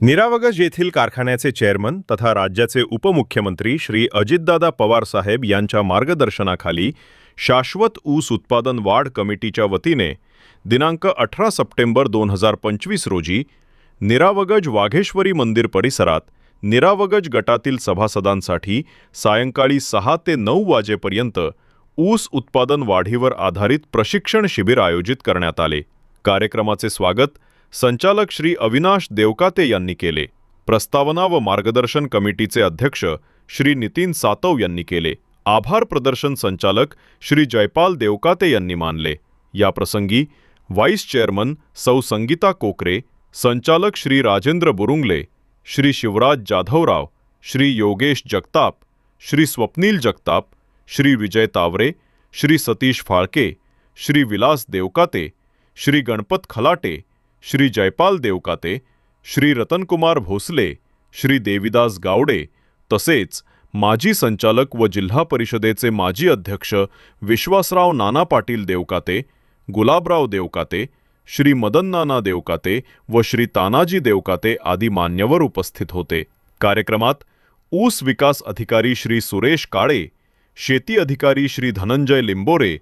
निरावगज येथील कारखान्याचे चेअरमन तथा राज्याचे उपमुख्यमंत्री श्री अजितदादा पवार साहेब यांच्या मार्गदर्शनाखाली शाश्वत ऊस उत्पादन वाढ कमिटीच्या वतीने दिनांक अठरा सप्टेंबर दोन हजार पंचवीस रोजी निरावगज वाघेश्वरी मंदिर परिसरात निरावगज गटातील सभासदांसाठी सायंकाळी सहा ते नऊ वाजेपर्यंत ऊस उत्पादन वाढीवर आधारित प्रशिक्षण शिबिर आयोजित करण्यात आले. कार्यक्रमाचे स्वागत संचालक श्री अविनाश देवकाते यांनी केले. प्रस्तावना व मार्गदर्शन कमिटीचे अध्यक्ष श्री नितीन सातव यांनी केले. आभार प्रदर्शन संचालक श्री जयपाल देवकाते यांनी मानले. या प्रसंगी व्हाईस चेअरमन सौ संगीता कोकरे संचालक श्री राजेंद्र बुरुंगले श्री शिवराज जाधवराव श्री योगेश जगताप श्री स्वप्नील जगताप श्री विजय तावरे श्री सतीश फाळके श्री विलास देवकाते श्री गणपत खलाटे श्री जयपाल देवकाते श्री रतनकुमार भोसले श्री देविदास गावडे तसेच माजी संचालक व जिल्हा परिषदेचे माजी अध्यक्ष विश्वासराव नाना पाटील देवकाते गुलाबराव देवकाते श्री मदननाना देवकाते व श्री तानाजी देवकाते आदी मान्यवर उपस्थित होते. कार्यक्रमात ऊस विकास अधिकारी श्री सुरेश काळे शेती अधिकारी श्री धनंजय लिंबोरे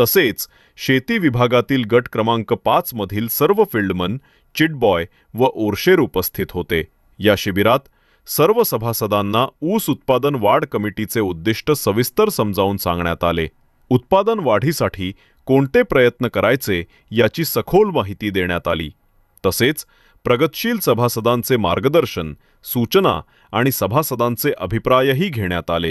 तसेच शेती विभागातील गट क्रमांक पाच मधील सर्व फील्डमन चिटबॉय व ओरशेर उपस्थित होते. या शिबिरात सर्व सभासदांना ऊस उत्पादन वाढ कमिटीचे उद्दिष्ट सविस्तर समजावून सांगण्यात आले. उत्पादन वाढीसाठी कोणते प्रयत्न करायचे याची सखोल माहिती देण्यात आली. तसेच प्रगतशील सभासदांचे मार्गदर्शन सूचना आणि सभासदांचे अभिप्रायही घेण्यात आले.